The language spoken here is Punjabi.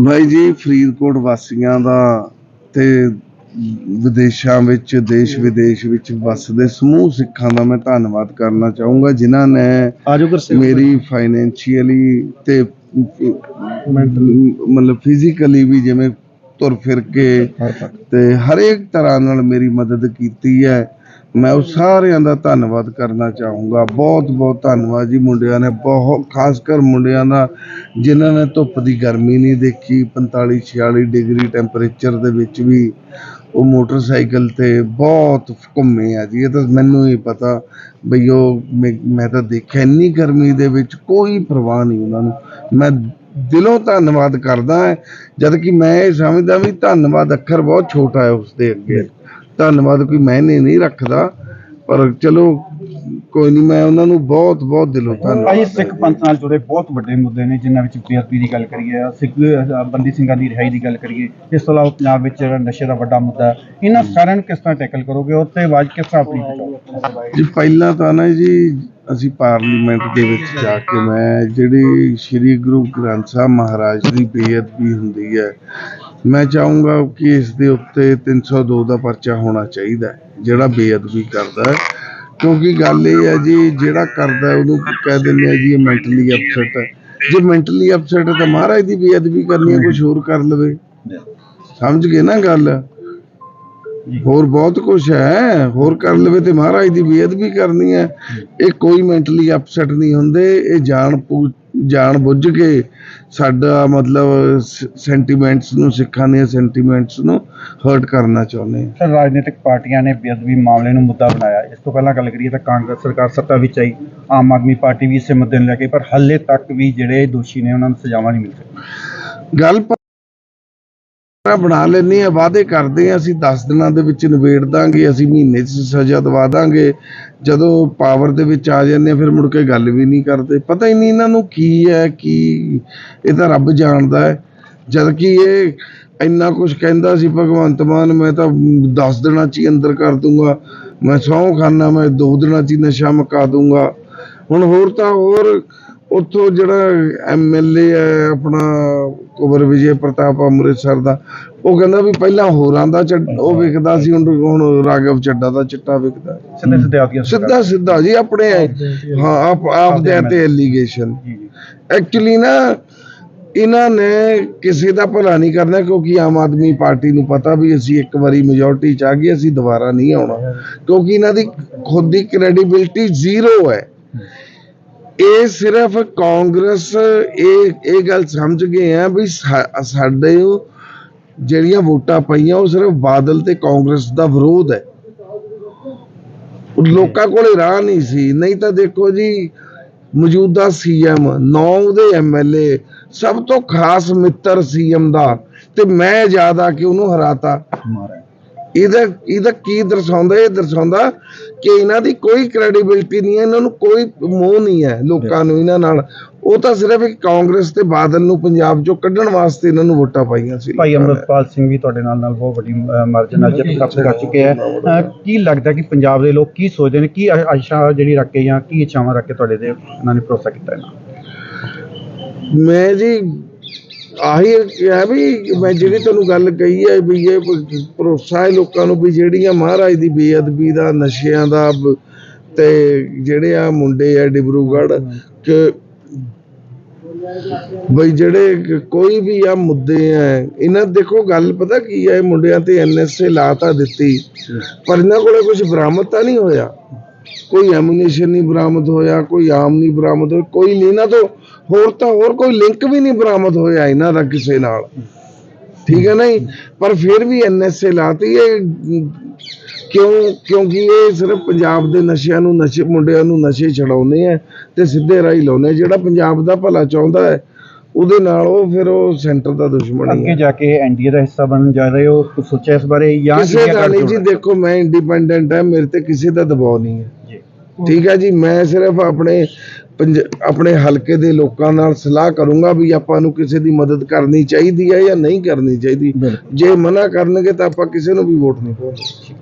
ਬਾਈ ਜੀ ਫਰੀਦਕੋਟ ਵਾਸੀਆਂ ਦਾ ਤੇ ਵਿਦੇਸ਼ਾਂ ਵਿੱਚ ਦੇਸ਼ ਵਿਦੇਸ਼ ਵਿੱਚ ਵੱਸਦੇ ਸਮੂਹ ਸਿੱਖਾਂ ਦਾ ਮੈਂ ਧੰਨਵਾਦ ਕਰਨਾ ਚਾਹੂੰਗਾ ਜਿਨ੍ਹਾਂ ਨੇ ਮੇਰੀ ਫਾਈਨੈਂਸ਼ੀਅਲੀ ਤੇ ਮਤਲਬ ਫਿਜ਼ੀਕਲੀ ਵੀ ਜਿਵੇਂ ਤੁਰ ਫਿਰ ਕੇ ਤੇ ਹਰੇਕ ਤਰ੍ਹਾਂ ਨਾਲ ਮੇਰੀ ਮਦਦ ਕੀਤੀ ਹੈ। ਮੈਂ ਉਹ ਸਾਰਿਆਂ ਦਾ ਧੰਨਵਾਦ ਕਰਨਾ ਚਾਹੂੰਗਾ। ਬਹੁਤ ਬਹੁਤ ਧੰਨਵਾਦ ਜੀ ਮੁੰਡਿਆਂ ਨੇ। ਬਹੁਤ, ਖਾਸ ਕਰ ਮੁੰਡਿਆਂ ਦਾ, ਜਿਨ੍ਹਾਂ ਨੇ ਧੁੱਪ ਦੀ ਗਰਮੀ ਨਹੀਂ ਦੇਖੀ 45 46 ਡਿਗਰੀ ਟੈਂਪਰੇਚਰ ਦੇ ਵਿੱਚ ਵੀ ਉਹ ਮੋਟਰਸਾਈਕਲ ਤੇ ਬਹੁਤ ਘੁੰਮੇ ਆ ਜੀ। ਇਹ ਤਾਂ ਮੈਨੂੰ ਹੀ ਪਤਾ ਬਈ ਉਹ ਮੈਂ ਮੈਂ ਤਾਂ ਦੇਖਿਆ ਇੰਨੀ ਗਰਮੀ ਦੇ ਵਿੱਚ ਕੋਈ ਪਰਵਾਹ ਨਹੀਂ ਉਹਨਾਂ ਨੂੰ। ਮੈਂ ਦਿਲੋਂ ਧੰਨਵਾਦ ਕਰਦਾ ਹਾਂ, ਜਦ ਕਿ ਮੈਂ ਇਹ ਸਮਝਦਾ ਵੀ ਧੰਨਵਾਦ ਅੱਖਰ ਬਹੁਤ ਛੋਟਾ ਹੈ ਉਸ ਦੇ ਅੱਗੇ। ਧੰਨਵਾਦ ਕੋਈ ਮਾਇਨੇ ਨਹੀਂ ਰੱਖਦਾ ਪਰ ਚਲੋ ਕੋਈ ਨਹੀਂ ਮੈਂ ਉਹਨਾਂ ਨੂੰ ਬਹੁਤ ਬਹੁਤ ਦਿਲੋਂ ਧੰਨਵਾਦ। ਭਾਈ ਸਿੱਖ ਪੰਥ ਨਾਲ ਜੁੜੇ ਬਹੁਤ ਵੱਡੇ ਮੁੱਦੇ ਨੇ ਜਿਨ੍ਹਾਂ ਵਿੱਚ ਬੇਅਦਬੀ ਦੀ ਗੱਲ ਕਰੀਏ ਸਿੱਖ ਅਹ, ਬੰਦੀ ਸਿੰਘਾਂ ਦੀ ਰਿਹਾਈ ਦੀ ਗੱਲ ਕਰੀਏ ਇਸ ਤੋਂ ਇਲਾਵਾ ਪੰਜਾਬ ਵਿੱਚ ਜਿਹੜਾ ਨਸ਼ੇ ਦਾ ਵੱਡਾ ਮੁੱਦਾ ਹੈ ਇਹਨਾਂ ਸਾਰਿਆਂ ਨੂੰ ਕਿਸ ਤਰ੍ਹਾਂ ਟੈਕਲ ਕਰੋਗੇ ਉਹ ਤੇ ਆਵਾਜ਼ ਕਿਸ ਤਰ੍ਹਾਂ ਆਪਣੀ ਪਹੁੰਚਾਓਗੇ ਜੀ ਪਹਿਲਾਂ ਤਾਂ ਨਾ ਜੀ ਅਸੀਂ ਪਾਰਲੀਮੈਂਟ ਦੇ ਵਿੱਚ ਜਾ ਕੇ ਮੈਂ ਜਿਹੜੀ ਸ੍ਰੀ ਗੁਰੂ ਗ੍ਰੰਥ ਸਾਹਿਬ ਮਹਾਰਾਜ ਦੀ ਬੇਅਦਬੀ ਹੁੰਦੀ ਹੈ ਮੈਂ ਚਾਹੂੰਗਾ ਕਿ ਇਸ ਦੇ ਉੱਤੇ 302 ਦਾ ਪਰਚਾ ਹੋਣਾ ਚਾਹੀਦਾ ਹੈ, ਜਿਹੜਾ ਬੇਅਦਬੀ ਕਰਦਾ ਹੈ। ਕਿਉਂਕਿ ਗੱਲ ਇਹ ਹੈ ਜੀ, ਜਿਹੜਾ ਕਰਦਾ ਹੈ, ਉਹਨੂੰ ਕਹਿ ਦਿੰਦੇ ਆ ਜੀ, ਇਹ ਮੈਂਟਲੀ ਅਪਸੈਟ ਹੈ। ਜੇ ਮੈਂਟਲੀ ਅਪਸੈਟ ਹੈ ਤਾਂ ਮਹਾਰਾਜ ਦੀ ਬੇਅਦਬੀ ਕਰਨੀ ਹੈ ਕੁਝ ਹੋਰ ਕਰ ਲਵੇ। ਸਮਝ ਗਏ ਨਾ ਗੱਲ? ਹੋਰ ਬਹੁਤ ਕੁਝ ਹੈ, ਹੋਰ ਕਰ ਲਵੇ ਤੇ ਮਹਾਰਾਜ ਦੀ ਬੇਅਦਬੀ ਕਰਨੀ ਹੈ। ਇਹ ਕੋਈ ਮੈਂਟਲੀ ਅਪਸੈਟ ਨਹੀਂ ਹੁੰਦੇ, ਇਹ ਜਾਣ ਪੂ- ਜਾਣ ਬੁੱਝ ਕੇ ਸਾਡਾ ਮਤਲਬ ਸੈਂਟੀਮੈਂਟਸ ਨੂੰ ਸਿੱਖਾਂ ਦੇ ਸੈਂਟੀਮੈਂਟਸ ਨੂੰ ਹਰਟ ਕਰਨਾ ਚਾਹੁੰਦੇ ਆ ਸਰ ਰਾਜਨੀਤਿਕ ਪਾਰਟੀਆਂ ਨੇ ਬੇਅਦਬੀ ਮਾਮਲੇ ਨੂੰ ਮੁੱਦਾ ਬਣਾਇਆ। ਇਸ ਤੋਂ ਪਹਿਲਾਂ ਗੱਲ ਕਰੀਏ ਤਾਂ ਕਾਂਗਰਸ ਸਰਕਾਰ ਸੱਤਾ ਵਿੱਚ ਆਈ। ਆਮ ਆਦਮੀ ਪਾਰਟੀ ਵੀ ਇਸੇ ਮੁੱਦੇ ਨੂੰ ਲੈ ਕੇ ਪਰ ਹਾਲੇ ਤੱਕ ਵੀ ਜਿਹੜੇ ਦੋਸ਼ੀ ਨੇ ਉਹਨਾਂ ਨੂੰ ਸਜ਼ਾਵਾਂ ਨਹੀਂ ਮਿਲ ਸਕੀਆਂ। ਗੱਲ ਪ- ਬਣਾ ਲੈਂਦੇ ਆ ਵਾਅਦੇ ਕਰਦੇ ਆ ਅਸੀਂ 10 ਦਿਨਾਂ ਦੇ ਵਿੱਚ ਨਿਬੇੜ ਦਾਂਗੇ, ਅਸੀਂ ਮਹੀਨੇ 'ਚ ਸਜ਼ਾ ਦਵਾ ਦਾਂਗੇ। ਜਦੋਂ ਪਾਵਰ ਦੇ ਵਿੱਚ ਆ ਜਾਂਦੇ ਆ ਫਿਰ ਮੁੜ ਕੇ ਗੱਲ ਵੀ ਨਹੀਂ ਕਰਦੇ। ਪਤਾ ਹੀ ਨਹੀਂ ਇਹਨਾਂ ਨੂੰ ਕੀ ਹੈ, ਕੀ ਇਹ ਤਾਂ ਰੱਬ ਜਾਣਦਾ ਹੈ। ਜਦ ਕਿ ਇਹ ਇੰਨਾ ਕੁਝ ਕਹਿੰਦਾ ਸੀ, ਭਗਵੰਤ ਮਾਨ, ਮੈਂ ਤਾਂ 10 ਦਿਨਾਂ 'ਚ ਹੀ ਅੰਦਰ ਕਰ ਦੂੰਗਾ। ਮੈਂ ਸਹੁੰ ਖਾਨਾ, ਮੈਂ 2 ਦਿਨਾਂ 'ਚ ਹੀ ਨਸ਼ਾ ਮੁਕਾ ਦੂੰਗਾ। ਹੁਣ ਹੋਰ ਤਾਂ ਹੋਰ ਉੱਥੋਂ ਜਿਹੜਾ ਐਮਐਲਏ ਹੈ ਆਪਣਾ ਕੁਬਰ ਵਿਜੇ ਪ੍ਰਤਾਪ ਅੰਮ੍ਰਿਤਸਰ ਦਾ ਉਹ ਕਹਿੰਦਾ ਵੀ ਪਹਿਲਾਂ ਹੋਰਾਂ ਦਾ ਉਹ ਵਿਕਦਾ ਸੀ ਹੁਣ ਹੁਣ ਰਾਘਵ ਚੱਡਾ ਦਾ ਚਿੱਟਾ ਵਿਕਦਾ ਸਿੱਧੇ ਸਿੱਧੇ ਆਪਦੀਆਂ ਸਿੱਧਾ ਸਿੱਧਾ ਜੀ ਆਪਣੇ ਹਾਂ ਆਪ ਆਪ ਦੇ ਤੇ ਐਲੀਗੇਸ਼ਨ ਐਕਚੁਅਲੀ ਨਾ ਇਹਨਾਂ ਨੇ ਕਿਸੇ ਦਾ ਭਲਾ ਨਹੀਂ ਕਰਨਾ ਕਿਉਂਕਿ ਆਮ ਆਦਮੀ ਪਾਰਟੀ ਨੂੰ ਪਤਾ ਵੀ ਅਸੀਂ ਇੱਕ ਵਾਰੀ ਮੈਜੋਰਟੀ ਚ ਆ ਗਏ ਅਸੀਂ ਦੁਬਾਰਾ ਨਹੀਂ ਆਉਣਾ। ਕਿਉਂਕਿ ਇਹਨਾਂ ਦੀ ਖੁਦ ਦੀ ਕ੍ਰੈਡੀਬਿਲਟੀ ਜ਼ੀਰੋ ਹੈ। ਇਹ ਸਿਰਫ ਕਾਂਗਰਸ, ਇਹ ਇਹ ਗੱਲ ਸਮਝ ਗਏ ਆ ਵੀ ਸਾਡੇ ਜਿਹੜੀਆਂ ਵੋਟਾਂ ਪਈਆਂ, ਉਹ ਸਿਰਫ ਬਾਦਲ ਤੇ ਕਾਂਗਰਸ ਦਾ ਵਿਰੋਧ ਹੈ। ਲੋਕਾਂ ਕੋਲੇ ਰਾਹ ਨਹੀਂ ਸੀ। ਨਹੀਂ ਤਾਂ ਦੇਖੋ ਜੀ, ਮੌਜੂਦਾ ਸੀਐਮ ਨੌ ਦੇ ਐਮਐਲਏ ਸਭ ਤੋਂ ਖਾਸ ਮਿੱਤਰ ਸੀਐਮ ਦਾ। ਤੇ ਮੈਂ ਜ਼ਿਆਦਾ ਕਿ ਉਹਨੂੰ ਹਰਾਤਾ। ਮਾਰਾ ਇਹਦਾ ਇਹਦਾ ਕੀ ਦਰਸਾਉਂਦਾ ਇਹ ਦਰਸਾਉਂਦਾ ਕਿ ਇਹਨਾਂ ਦੀ ਕੋਈ ਕ੍ਰੈਡੀਬਿਲਟੀ ਨਹੀਂ ਹੈ ਇਹਨਾਂ ਨੂੰ ਕੋਈ ਮੋਹ ਨਹੀਂ ਹੈ ਲੋਕਾਂ ਨੂੰ ਇਹਨਾਂ ਨਾਲ। ਉਹ ਤਾਂ ਸਿਰਫ ਇੱਕ ਕਾਂਗਰਸ ਤੇ ਬਾਦਲ ਨੂੰ ਪੰਜਾਬ ਚੋਂ ਕੱਢਣ ਵਾਸਤੇ ਇਹਨਾਂ ਨੂੰ ਵੋਟਾਂ ਪਾਈਆਂ ਸੀ। ਭਾਈ ਅਮਰਪਾਲ ਸਿੰਘ ਵੀ ਤੁਹਾਡੇ ਨਾਲ ਨਾਲ ਬਹੁਤ ਵੱਡੀ ਮਾਰਜਨ ਨਾਲ ਜਿੱਤ ਪ੍ਰਾਪਤ ਕਰ ਚੁੱਕੇ ਹੈ। ਕੀ ਲੱਗਦਾ ਕਿ ਪੰਜਾਬ ਦੇ ਲੋਕ ਕੀ ਸੋਚਦੇ ਨੇ ਕੀ ਆਸ਼ਾ ਜਿਹੜੀ ਰੱਖ ਕੇ ਜਾਂ ਕੀ ਇੱਛਾਵਾਂ ਰੱਖ ਕੇ ਤੁਹਾਡੇ ਤੇ ਉਹਨਾਂ ਨੇ ਭਰੋਸਾ ਕੀਤਾ ਇਹਨਾਂ ਮੈਂ ਜੀ ਆਹੀ ਕਿਹਾ ਵੀ ਮੈਂ ਜਿਹੜੀ ਤੁਹਾਨੂੰ ਗੱਲ ਕਹੀ ਹੈ ਵੀ ਇਹ ਭਰੋਸਾ ਹੈ ਲੋਕਾਂ ਨੂੰ ਵੀ ਜਿਹੜੀਆਂ ਮਹਾਰਾਜ ਦੀ ਬੇਅਦਬੀ ਦਾ, ਨਸ਼ਿਆਂ ਦਾ ਤੇ ਜਿਹੜੇ ਆ ਮੁੰਡੇ ਆ ਡਿਬਰੂਗੜ ਕਿ ਬਈ ਜਿਹੜੇ ਕੋਈ ਵੀ ਆ ਮੁੱਦੇ ਆ, ਇਹਨਾਂ ਦੇਖੋ ਗੱਲ ਪਤਾ ਕੀ ਹੈ ਇਹ ਮੁੰਡਿਆਂ ਤੇ ਐਨਐਸਏ ਲਾ ਤਾਂ ਦਿੱਤੀ, ਪਰ ਇਹਨਾਂ ਕੋਲੇ ਕੁਝ ਬਰਾਮਦ ਤਾਂ ਨਹੀਂ ਹੋਇਆ। ਕੋਈ ਐਮੂਨੇਸ਼ਨ ਨਹੀਂ ਬਰਾਮਦ ਹੋਇਆ ਕੋਈ ਆਮ ਨਹੀਂ ਬਰਾਮਦ ਹੋਇਆ ਕੋਈ ਨਹੀਂ ਇਹਨਾਂ ਤੋਂ ਹੋਰ ਤਾਂ ਹੋਰ ਕੋਈ ਲਿੰਕ ਵੀ ਨਹੀਂ ਬਰਾਮਦ ਹੋਇਆ ਇਹਨਾਂ ਦਾ ਕਿਸੇ ਨਾਲ। ਠੀਕ ਹੈ ਨਹੀਂ ਪਰ ਫਿਰ ਵੀ ਐਨਐਸਏ ਲਾਤੀ ਇਹ ਕਿਉਂ ਕਿਉਂਕਿ ਇਹ ਸਿਰਫ ਪੰਜਾਬ ਦੇ ਨਸ਼ਿਆਂ ਨੂੰ ਨਸ਼ੇ ਮੁੰਡਿਆਂ ਨੂੰ ਨਸ਼ੇ ਛਡਾਉਂਦੇ ਆ ਤੇ ਸਿੱਧੇ ਰਾਹ ਆ। ਜਿਹੜਾ ਪੰਜਾਬ ਦਾ ਭਲਾ ਚਾਹੁੰਦਾ ਹੈ ਉਹਦੇ ਨਾਲ ਉਹ ਫਿਰ ਉਹ ਸੈਂਟਰ ਦਾ ਦੁਸ਼ਮਣ ਹੀ ਅੱਗੇ ਜਾ ਕੇ ਐਨਡੀਏ ਦਾ ਹਿੱਸਾ ਬਣਨ ਜਾ ਰਹੇ ਹੋ ਸੋਚਿਆ ਇਸ ਬਾਰੇ ਜਾਂ ਕਿਸੇ ਦਾ ਨਹੀਂ ਜੀ? ਦੇਖੋ ਮੈਂ ਇੰਡੀਪੈਂਡੈਂਟ ਹਾਂ ਮੇਰੇ ਤੇ ਕਿਸੇ ਦਾ ਦਬਾਅ ਨਹੀਂ ਹੈ। ਠੀਕ ਹੈ ਜੀ ਮੈਂ ਸਿਰਫ ਆਪਣੇ ਆਪਣੇ ਹਲਕੇ ਦੇ ਲੋਕਾਂ ਨਾਲ ਸਲਾਹ ਕਰੂੰਗਾ ਵੀ ਆਪਾਂ ਨੂੰ ਕਿਸੇ ਦੀ ਮਦਦ ਕਰਨੀ ਚਾਹੀਦੀ ਹੈ ਜਾਂ ਨਹੀਂ ਕਰਨੀ ਚਾਹੀਦੀ। ਜੇ ਮਨਾ ਕਰਨਗੇ ਤਾਂ ਆਪਾਂ ਕਿਸੇ ਨੂੰ ਵੀ ਵੋਟ ਨਹੀਂ ਪਾਉਣੀ।